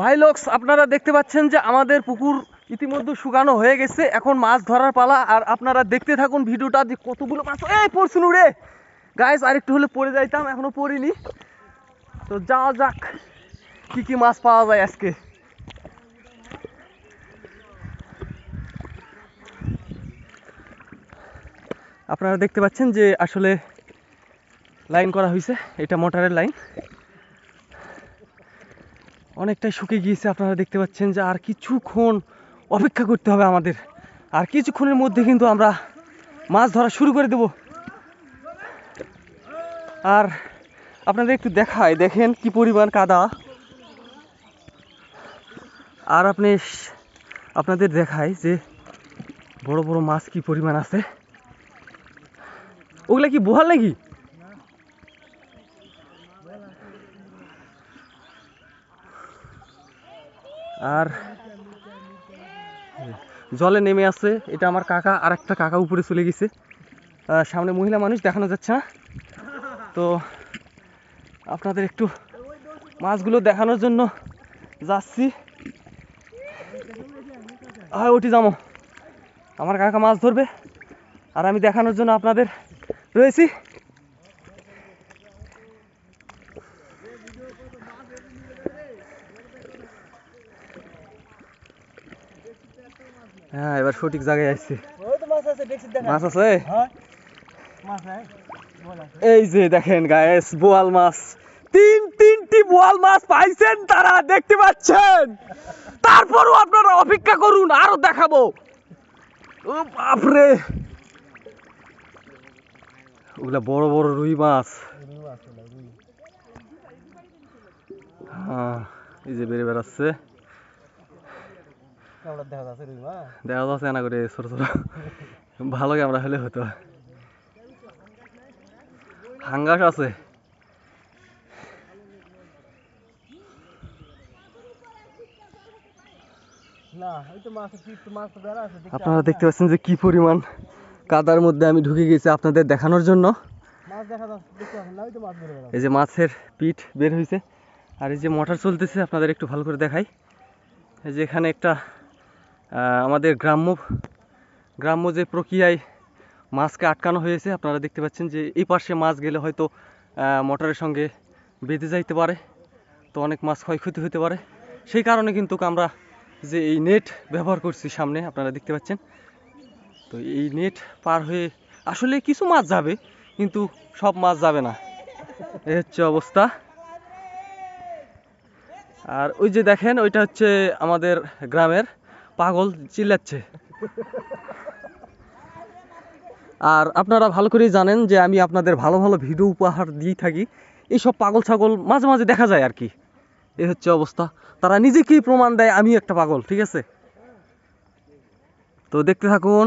ভাই লোকস, আপনারা দেখতে পাচ্ছেন যে আমাদের পুকুর ইতিমধ্যে শুকানো হয়ে গেছে। এখন মাছ ধরার পালা, আর আপনারা দেখতে থাকুন ভিডিওটা যে কতগুলো মাছ। এই পড়ছুন রে! গাইস আরেকটু হলে পড়ে যাইতাম, এখনও পড়িনি। তো যাওয়া যাক, কি কি মাছ পাওয়া যায় আজকে। আপনারা দেখতে পাচ্ছেন যে আসলে লাইন করা হয়েছে এটা মোটরের লাইন অনেকটাই শুকিয়ে গিয়েছে। আপনারা দেখতে পাচ্ছেন যে আর কিছুক্ষণ অপেক্ষা করতে হবে আমাদের। আর কিছুক্ষণের মধ্যে কিন্তু আমরা মাছ ধরা শুরু করে দেব। আর আপনাদের একটু দেখায় দেখেন কি পরিমাণ কাদা। আর আপনি আপনাদের দেখায় যে বড় বড় মাছ কি পরিমাণ আছে। ওগুলা কি বোহাল নাকি? আর জলে নেমে আছে। এটা আমার কাকা আর একটা কাকা উপরে চলে গেছে। সামনে মহিলা মানুষ দেখানো যাচ্ছে না। তো আপনাদের একটু মাছগুলো দেখানোর জন্য যাচ্ছি। হয় ওটি যাব। আমার কাকা মাছ ধরবে আর আমি দেখানোর জন্য আপনাদের রয়েছি। হ্যাঁ এবার সঠিক জায়গায় আসছি। মাছ আছে হ্যাঁ। আছে। এই যে দেখেন গায়েস বোয়াল মাছ। তিন তিনটি বোয়াল মাছ পাইছেন তারা দেখতে পাচ্ছেন? তারপরও আপনারা অপেক্ষা করুন আরও দেখাবো। ও বাপরে। ওগুলা বড় বড় রুই মাছ। হ্যাঁ এই যে বেড়ে বেড়াচ্ছে। দেখা যাচ্ছে না করে ছোট ছোট। ভালো ক্যামেরা হলে হতো। হাঙ্গাস আছে। আপনারা দেখতে পাচ্ছেন যে কি পরিমাণ কাদার মধ্যে আমি ঢুকে গেছি আপনাদের দেখানোর জন্য। এই যে মাছের পিঠ বের হয়েছে আর এই যে মোটর চলতেছে আপনাদের একটু ভালো করে দেখাই। এই যে এখানে একটা আমাদের গ্রাম্য গ্রাম্য যে প্রক্রিয়ায় মাছকে আটকানো হয়েছে, আপনারা দেখতে পাচ্ছেন যে এই পাশে মাছ গেলে হয়তো মোটরের সঙ্গে বেঁধে যাইতে পারে, তো অনেক মাছ ক্ষয়ক্ষতি হতে পারে। সেই কারণে কিন্তু আমরা যে এই নেট ব্যবহার করছি সামনে, আপনারা দেখতে পাচ্ছেন, তো এই নেট পার হয়ে আসলে কিছু মাছ যাবে, কিন্তু সব মাছ যাবে না। এই হচ্ছে অবস্থা। আর ওই যে দেখেন, ওইটা হচ্ছে আমাদের গ্রামের পাগল চিল্লাচ্ছে। আর আপনারা ভালো করেই জানেন যে আমি আপনাদের ভালো ভালো ভিডিও উপহার দিয়ে থাকি। এইসব পাগল ছাগল মাঝে মাঝে দেখা যায় আর কি। এ হচ্ছে অবস্থা। তারা নিজেকেই প্রমাণ দেয় আমি একটা পাগল, ঠিক আছে? তো দেখতে থাকুন।